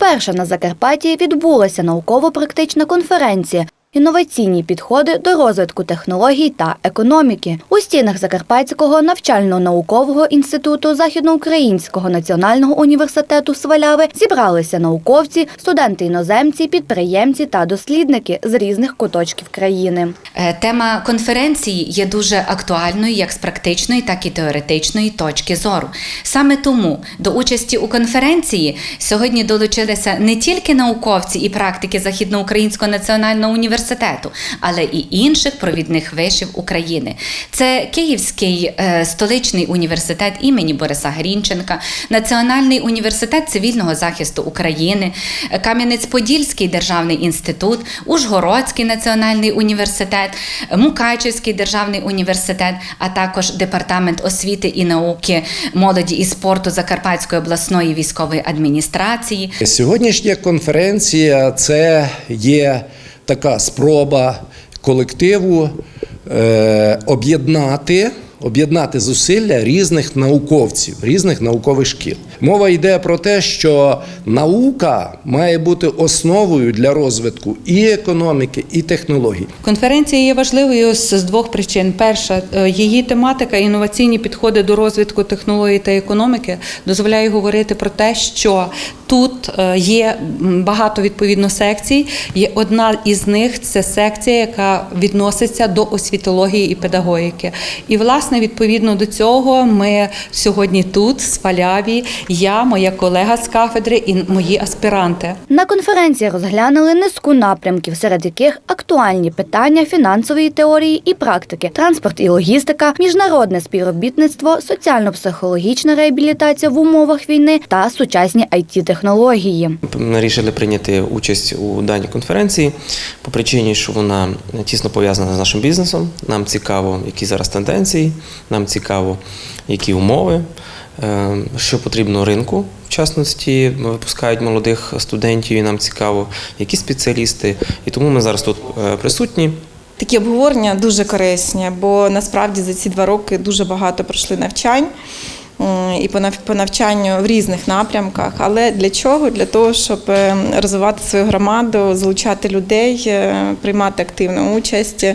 Вперше на Закарпатті відбулася науково-практична конференція. Інноваційні підходи до розвитку технологій та економіки у стінах Закарпатського навчально-наукового інституту Західноукраїнського національного університету Сваляви зібралися науковці, студенти-іноземці, підприємці та дослідники з різних куточків країни. Е, Тема конференції є дуже актуальною як з практичної, так і теоретичної точки зору. Саме тому до участі у конференції сьогодні долучилися не тільки науковці і практики Західноукраїнського національного університету, але і інших провідних вишів України. Це Київський е, столичний університет імені Бориса Грінченка, Національний університет цивільного захисту України, Кам'янець-Подільський державний інститут, Ужгородський національний університет, Мукачівський державний університет, а також департамент освіти і науки, молоді і спорту Закарпатської обласної військової адміністрації. Сьогоднішня конференція це є така спроба колективу е, об'єднати. Об'єднати зусилля різних науковців, різних наукових шкіл. Мова йде про те, що наука має бути основою для розвитку і економіки, і технологій. Конференція є важливою з двох причин. Перша, е, її тематика інноваційні підходи до розвитку технологій та економіки дозволяє говорити про те, що тут е, є багато відповідно секцій. Є одна із них це секція, яка відноситься до освітології і педагогіки. І власне відповідно до цього ми сьогодні тут, в Сваляві, я, моя колега з кафедри і мої аспіранти. На конференції розглянули низку напрямків, серед яких актуальні питання фінансової теорії і практики, транспорт і логістика, міжнародне співробітництво, соціально-психологічна реабілітація в умовах війни та сучасні it технології Ми Рішили прийняти участь у даній конференції по причині, що вона тісно пов'язана з нашим бізнесом. Нам цікаво, які зараз тенденції, нам цікаво, які умови, е, що потрібно ринку. В частності випускають молодих студентів, і нам цікаво, які спеціалісти. І тому ми зараз тут е, присутні. Такі обговорення дуже корисні, бо насправді за ці два роки дуже багато пройшли навчань і по нав- навчанню в різних напрямках. Але для чого? Для того, щоб е, розвивати свою громаду, залучати людей, приймати активну участь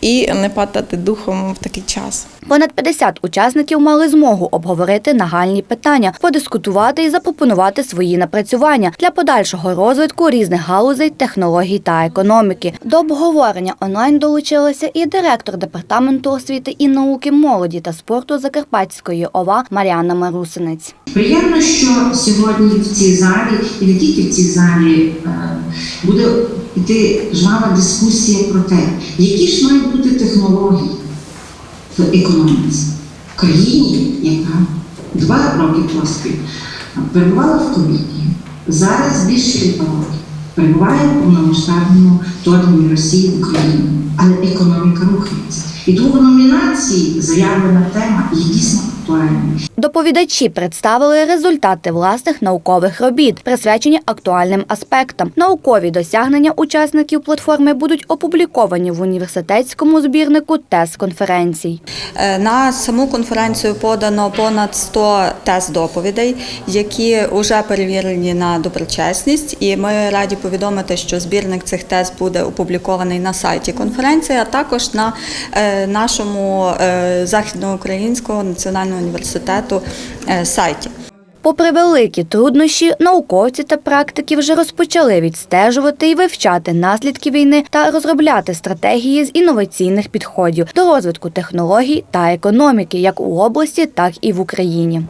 і не падати духом в такий час. Понад 50 учасників мали змогу обговорити нагальні питання, подискутувати і запропонувати свої напрацювання для подальшого розвитку різних галузей, технологій та економіки. До обговорення онлайн долучилася і директор департаменту освіти і науки молоді та спорту Закарпатської ОВА Маріана Марусинець. Приємно, що сьогодні в цій залі, і не тільки в цій залі, е, буде йти жвава дискусія про те, які ж мають бути технології в економіці в країні, яка два роки поспіль перебувала в ковіді, зараз більше два роки перебуває в повномасштабному вторгненні Росії в Україну, але економіка рухається. І тому в номінації заявлена тема є дійсно актуальною. Доповідачі представили результати власних наукових робіт, присвячені актуальним аспектам. Наукові досягнення учасників платформи будуть опубліковані в університетському збірнику тез конференцій. Е, На саму конференцію подано понад 100 тест-доповідей, які вже перевірені на доброчесність. І ми раді повідомити, що збірник цих тест буде опублікований на сайті конференції, а також на е, нашому е, західноукраїнського національного університету е, сайті. Попри великі труднощі, науковці та практики вже розпочали відстежувати і вивчати наслідки війни та розробляти стратегії з інноваційних підходів до розвитку технологій та економіки як у області, так і в Україні.